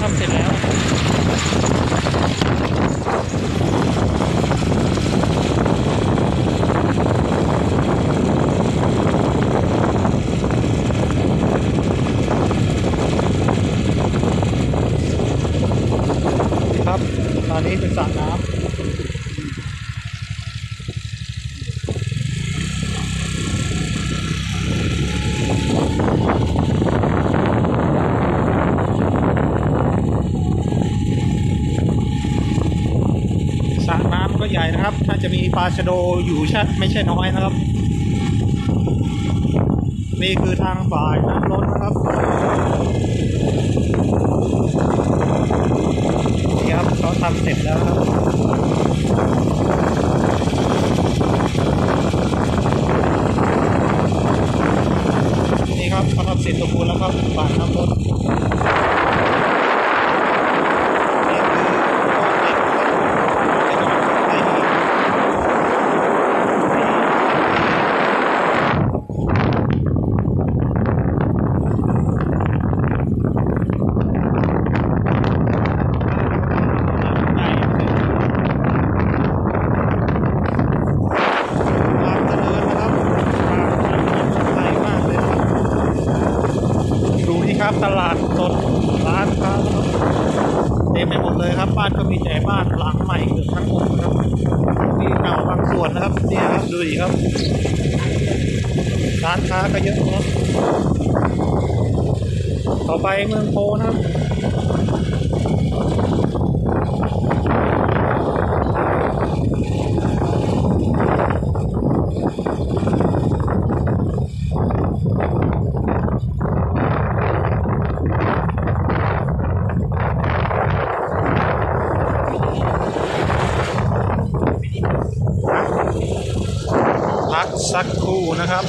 ทำเสร็จแล้วครับ ตอนนี้เป็นสระน้ำ ก็ใหญ่นะครับ น่าจะมีปลาชะโดอยู่ใช่ไม่ใช่น้อยนะครับ นี่คือทางฝ่ายน้ำล้นนะครับนี่ครับเขาทำเสร็จแล้วครับนี่ครับเขาทำเสร็จสมบูรณ์แล้วครับฝ่ายน้ำล้นนี่คือก้อนเหล็กนะครับจะหย่อนเข้าไปอีก ความเจริญนะครับใหญ่มากเลยครับดูนี่ ครับตลาดสดร้านค้าเต็มไปหมดเลยครับ บ้านก็มีแต่บ้านหลังใหม่เกือบทั้งหมดนะครับมีเก่าบางส่วนนะครับเนี่ยครับดูดิครับร้านค้าก็เยอะนะครับต่อไปเมืองโพนะครับ พักสักครู่นะครับ